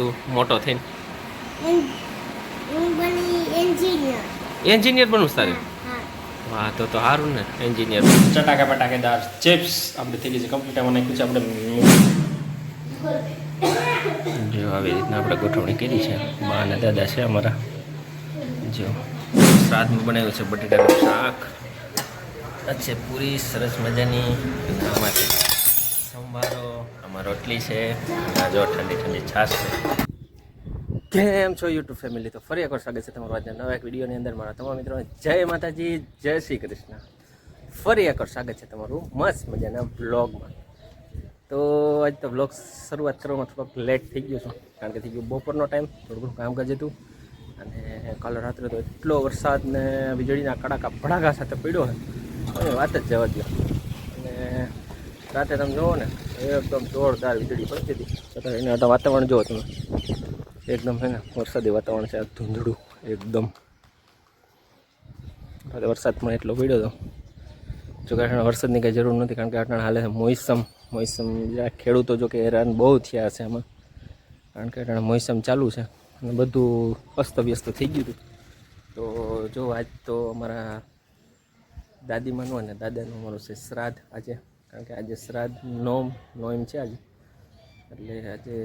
તું મોટો થઈને? એન્જિનિયર. એન્જિનિયર બનવું સારું? તારે હા. વાહ તો તો સારું ને એન્જિનિયર ચટાકા પટાકેદાર ચિપ્સ આપણે થઈ ગઈ છે કમ્પ્લીટ એમાં નાખ્યું છે આપણે જો આવી રીતના આપણે ગોઠવણી કરી છે. મા અને દાદા છે અમારા. જો શ્રાદ્ધમાં બનાવ્યું છે બટેટાનું શાક. છે પૂરી સરસ મજાની. અને આમાં સંભારો. આમાં રોટલી છે જો ઠંડી ઠંડી છાશ છે. કેમ છો યુટ્યુબ ફેમિલી? તો ફરી એકવાર સ્વાગત છે તમારું આજના નવા એક વિડીયોની અંદર. મારા તમામ મિત્રો, જય માતાજી, જય શ્રી કૃષ્ણ. ફરી એકવાર સ્વાગત છે તમારું મસ્ત મજાના બ્લોગમાં તો આજ તો બ્લોગ શરૂઆત કરવામાં થોડોક લેટ થઈ ગયો છું, કારણ કે થઈ ગયો બપોરનો ટાઈમ થોડું ઘણું કામ કરજે હતું. અને કાલે રાત્રે તો એટલો વરસાદ ને વીજળીના કડાકા ભડાકા સાથે પડ્યો હોય વાત જ જવા દો અને રાતે તમે જુઓ ને એકદમ જોરદાર વીજળી પડતી હતી. અત્યારે એને અટા વાતાવરણ જુઓ તમે. એકદમ છે ને, વરસાદી વાતાવરણ છે ધૂંધળું એકદમ. અત્યારે પણ એટલો પડ્યો હતો. જો કે વરસાદની કંઈ જરૂર નથી, કારણ કે અટાણે હાલે મોસમ મોસમ ખેડૂતો જો કે હેરાન બહુ થયા છે એમાં કારણ કે અટાણે મોસમ ચાલુ છે અને બધું અસ્તવ્યસ્ત થઈ ગયું હતું. તો જો આજ તો અમારા દાદીમાનું અને દાદાનું અમારું છે શ્રાદ્ધ આજે કારણ કે આજે શ્રાદ્ધ નોમ નોમ છે આજે. એટલે આજે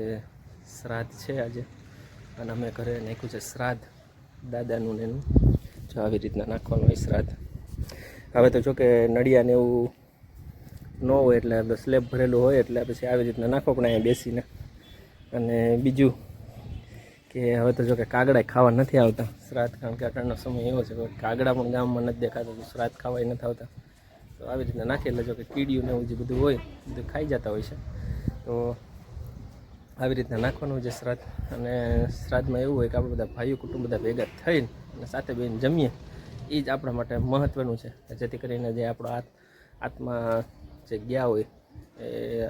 શ્રાદ્ધ છે આજે. અને અમે ઘરે નાખ્યું છે શ્રાદ્ધ દાદાનું ને એનું. જો આવી રીતના નાખવાનું હોય શ્રાદ્ધ. હવે તો જો કે નડિયાને એવું ન હોય એટલે આપણે સ્લેબ ભરેલું હોય એટલે પછી આવી રીતના નાખો, પણ અહીંયા બેસીને. અને બીજું કે હવે તો જો કે કાગડા ખાવા નથી આવતા શ્રાદ્ધ, કારણ કે અટાણનો સમય એવો છે કે કાગડા પણ ગામમાં નથી દેખાતા શ્રાદ્ધ ખાવાય નથી આવતા. તો આવી રીતના નાખી લેજો કે કીડીયું ને એવું જે બધું હોય બધું ખાઈ જતા હોય છે. તો આવી રીતના નાખવાનું છે શ્રાદ્ધ. અને શ્રાદ્ધમાં એવું હોય કે આપણે બધા ભાઈઓ કુટુંબ બધા ભેગા થઈને અને સાથે બેન જમીએ એ જ આપણા માટે મહત્ત્વનું છે. જેથી કરીને જે આપણો આત્મા જે ગયા હોય એ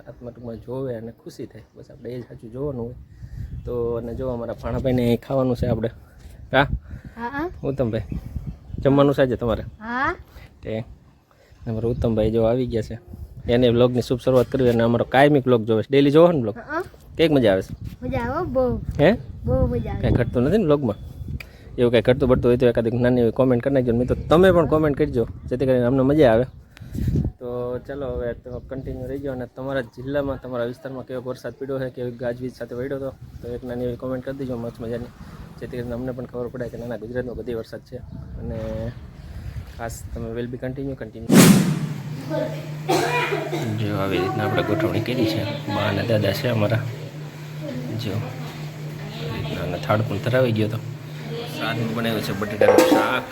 આત્મા ટૂંકમાં જોવે અને ખુશી થાય. બસ આપણે એ જ સાચું જોવાનું હોય. તો અને જો અમારા ભાણાભાઈને ખાવાનું છે આપણે. હા? હા ઉત્તમભાઈ જમવાનું છે તમારે? હા. તે અમારા ઉત્તમભાઈ જો આવી ગયા છે. એને બ્લોગની શુભ શરૂઆત કરવી અને અમારો કાયમી બ્લોગ જોવે છે. ડેલી જોવો ને બ્લોગ કંઈક મજા આવે છે. મજા આવે બહુ. હે? બહુ મજા આવે. કાંઈ ઘટતું નથી ને બ્લોગમાં એવું કાંઈ ઘટતું પડતું હોય તો એકાદ નાની એવી કોમેન્ટ કરી નાખજો મિત્રો. તમે પણ કોમેન્ટ કરજો જેથી કરીને અમને મજા આવે. તો ચાલો હવે તો કન્ટિન્યુ રહી ગયો અને તમારા જિલ્લામાં તમારા વિસ્તારમાં કેવો વરસાદ પડ્યો છે કેવી ગાજવીજ સાથે વળ્યો હતો તો એક નાની એવી કોમેન્ટ કરી દેજો મસ્ત મજાની. જેથી કરીને અમને પણ ખબર પડે કે નાના ગુજરાતમાં બધી વરસાદ છે. અને ખાસ તમે વિલ બી કન્ટિન્યુ કન્ટિન્યુ જો આવી રીતના આપણે ગોઠવણી કરી છે. બા અને દાદા છે અમારા. જો અને થાળ પણ ધરાવી ગયો તો. શાક બનાવ્યું છે બટેટાનું શાક.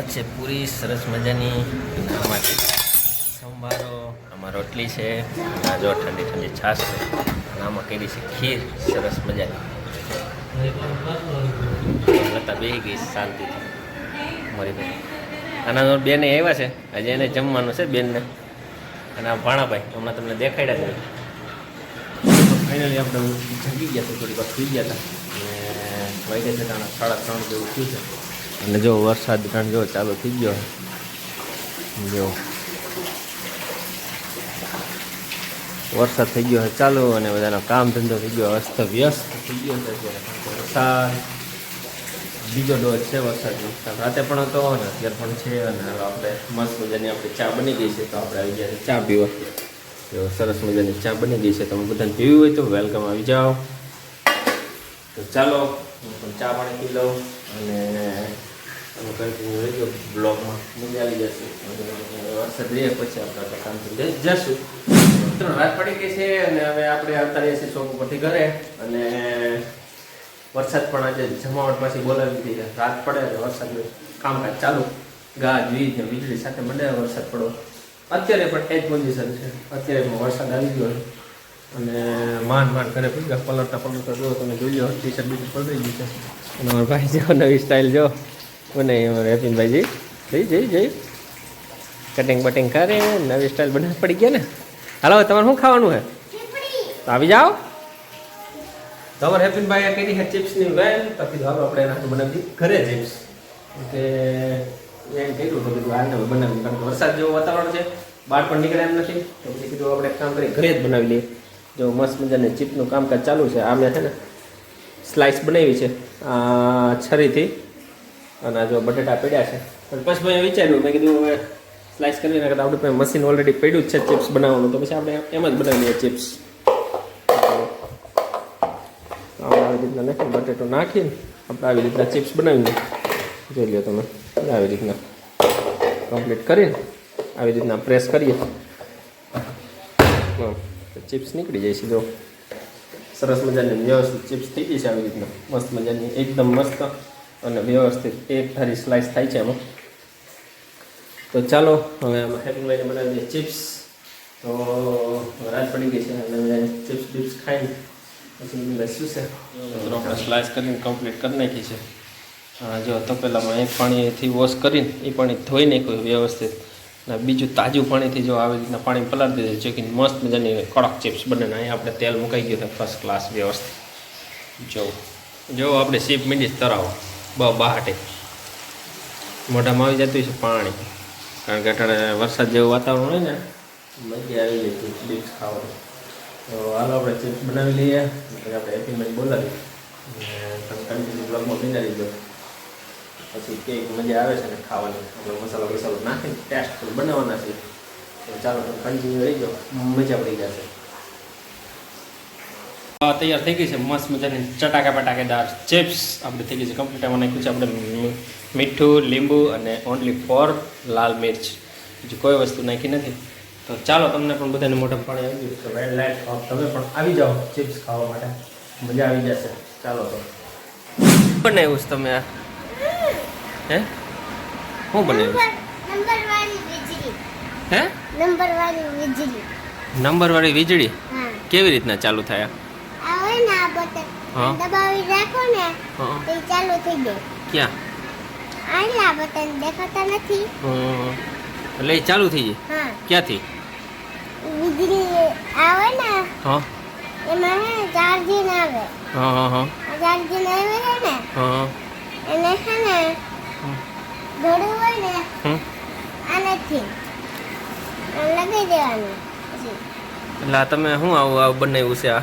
અચ્છે, પૂરી, સરસ મજાની અને આમાં છે સંભારો, આમાં રોટલી છે આ જો ઠંડી ઠંડી છાશ છે. અને આમાં કરી છે ખીર, સરસ મજાની. લતા બે ગઈ શાંતિથી. મારી બેન આના બેને આવ્યા છે. આજે એને જમવાનું છે બેનને. અને આ ભાણાભાઈ, હમણાં તમને દેખાડ્યા છે. ફાઇનલી આપણે જગી ગયા હતા થોડી વાર સુઈ ગયા હતા. અને વાગે છે ત્રણ સાડા ત્રણ જેવું થયું છે. અને જો વરસાદ ત્રણ જો ચાલુ થઈ ગયો જો. વરસાદ થઈ ગયો ચાલુ અને બધાનો કામ ધંધો થઈ ગયો, અસ્ત વ્યસ્ત થઈ ગયો અત્યારે. વરસાદ બીજો ડોઝ છે વરસાદનો રાતે પણ હતો અને અત્યારે પણ છે અને આપણે મસ્ત મજાની આપણે ચા બની ગઈ છે. તો આપણે આવી ગયા ચા પીવા. સરસ મજાની ચા બની ગઈ છે. તમે બધાને પીવી હોય તો વેલકમ આવી જાઓ. તો ચાલો, હું પણ ચા પાણી પી લઉં અને તમે કન્ટિન્યુ રહી ગયો બ્લોગમાં મજા આવી જશે. વરસાદ રહીએ પછી આપણે કામ થઈ જશું. તો રાત પડી ગઈ છે અને હવે આપણે આવતા રહીએ છીએ શોપ ઉપરથી ઘરે. અને વરસાદ પણ આજે જમાવટ પાછી બોલાવી દીધી. રાત પડે એટલે વરસાદ કામકાજ ચાલુ. ગાજ, વીજ ને વીજળી સાથે મંડે વરસાદ પડો અત્યારે પણ એ જ પોઝિશન છે. અત્યારે વરસાદ આવી ગયો અને માંડ માંડ કરે પૂછ્યા પલટતા પલટતા જો તમે જોઈ લો ટી શર્ટ બીજું પલટી ગયું છે. અને અમારા ભાઈ જો, નવી સ્ટાઇલ જો. મને અમારે હેપીનભાઈજી જઈ જઈ જઈ. કટિંગ બટિંગ કરે, નવી સ્ટાઇલ બનાવી પડી ગયા ને. હાલો તમારે શું ખાવાનું છે? તો આવી જાઓ. તો હેપીન ભાઈ આ કરી છે ચિપ્સની વેન તો કીધું હાલો આપણે એના બનાવી ઘરે ચિપ્સ. કે એમ કર્યું તો કીધું આને બનાવી કારણ કે વરસાદ જેવું વાતાવરણ છે બહાર પણ નીકળે એમ નથી. તો પછી કીધું આપણે કામ કરી ઘરે જ બનાવી લઈએ. જો મસ્ત મજાને ચિપ્સનું કામકાજ ચાલુ છે. આ મેં છે ને સ્લાઇસ બનાવી છે, આ છરીથી. અને આ જો બટેટા પડ્યા છે. પછી મેં વિચાર્યું, મેં કીધું હવે સ્લાઇસ કરીને આપણે મશીન ઓલરેડી પડ્યું જ છે ચિપ્સ બનાવવાનું. તો પછી આપણે એમ જ બનાવી લઈએ ચિપ્સ. આવી રીતના નાખીને બટેટો નાખીને આપણે આવી રીતના ચિપ્સ બનાવી લઈએ જોઈ લો તમે આવી રીતના કમ્પ્લીટ કરીને આવી રીતના પ્રેસ કરીએ. ચિપ્સ નીકળી જાય છે જો સરસ મજાની વ્યવસ્થિત ચિપ્સ થઈ ગઈ છે આવી રીતના. મસ્ત મજાની, એકદમ મસ્ત અને વ્યવસ્થિત એક ધારી સ્લાઇસ થાય છે એમાં. તો ચાલો, હવે આમાં હેપી ભાઈને બનાવી દઈએ ચિપ્સ તો રાત પડી ગઈ છે અને ચિપ્સ ચિપ્સ ખાઈને બેસું છે તો આપણે સ્લાઇસ કરીને કમ્પ્લીટ કરી નાખી છે જો તપેલામાં એક પાણીથી વોશ કરીને એ પાણી. ધોઈ નાખ્યું વ્યવસ્થિત અને બીજું તાજું પાણીથી જો આવી રીતના પાણી પલાળી દીધું ચેકીને મસ્ત મજાની કડક ચિપ્સ બને ને અહીંયા આપણે તેલ મુકાઈ ગયું છે ફર્સ્ટ ક્લાસ વ્યવસ્થિત જો જો આપણે સીપ મીંડી તરાવો બ બહાટે મોઢામાં આવી જતું છે પાણી કારણ કે અટાણે વરસાદ જેવું વાતાવરણ હોય ને મજા આવી જતી ચિપ્સ ખાવાનું તો હાલો આપણે ચિપ્સ બનાવી લઈએ. એટલે આપણે હેપીમેન્ટ બોલાવી તમે કન્ટિન્યુ બ્લોગમાં બિનારી દો. પછી કેક મજા આવે છે ને ખાવાની. આપણે મસાલો મસાલો નાખીને ટેસ્ટફુલ બનાવવાના છે. ચાલો તમે કન્ટિન્યુ રહી જાઓ. મજા પડી જશે. તૈયાર થઈ ગઈ છે. મસ્ત મજાની ચટાકા પટાકેદાર ચિપ્સ આપણે થઈ ગઈ છે કમ્પ્લીટ એમાં નાખ્યું છે આપણે મીઠું, લીંબુ અને ઓનલી ફોર લાલ મિર્ચ. બીજું કોઈ વસ્તુ નાખી નથી. તો ચાલો તમને પણ બધાને મોટા પાણી આવી ગયું તો વેલ લાઈટ ઓફ તમે પણ આવી જાઓ ચિપ્સ ખાવા માટે. મજા આવી જશે. ચાલો તો. બનાવ્યું છે તમે આ? હે? શું બનાવ્યું નંબર વાળી વીજળી. હે? નંબર વાળી વીજળી. નંબરવાળી વીજળી? કેવી રીતના ચાલુ થાય આ? હોય ને આ બટન. દબાવી રાખો ને ચાલુ થઈ જાય. ક્યાં? આટલા બટન દેખાતા નથી. એટલે એ ચાલુ થઈ જાય. હા. ક્યાંથી? વીજળી આવે ને હા. એમાં હે ચાર્જિંગ આવે. હા હા હા. ચાર્જિંગ આવે છે ને હા. એને છે ને ઘડું હોય ને હમ. આનાથી લગાવી દેવાનું. એટલે આ તમે શું આવું આવું બનાવ્યું છે આ?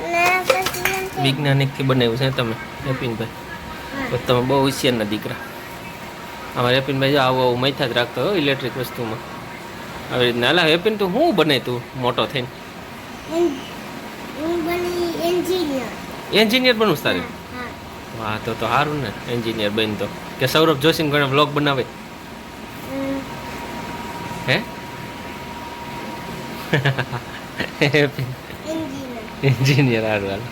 વૈજ્ઞાનિક વૈજ્ઞાનિકથી બનાવ્યું છે તમે નપીનભાઈ તમે બહુ હોશિયારના દીકરા. અમારે યપીનભાઈ જો આવું આવું મૈથા જ રાખતો હોય ઇલેક્ટ્રિક વસ્તુમાં. આવી રીતના અલા હેપીન તું શું બને તું મોટો થઈને? એન્જિનિયર બનવું તારે? વાહ તો તો સારું ને એન્જિનિયર બન તો. કે સૌરભ જોશીને ઘણા વ્લોગ બનાવે? હે? એન્જિનિયર એન્જિનિયર સારું હાલ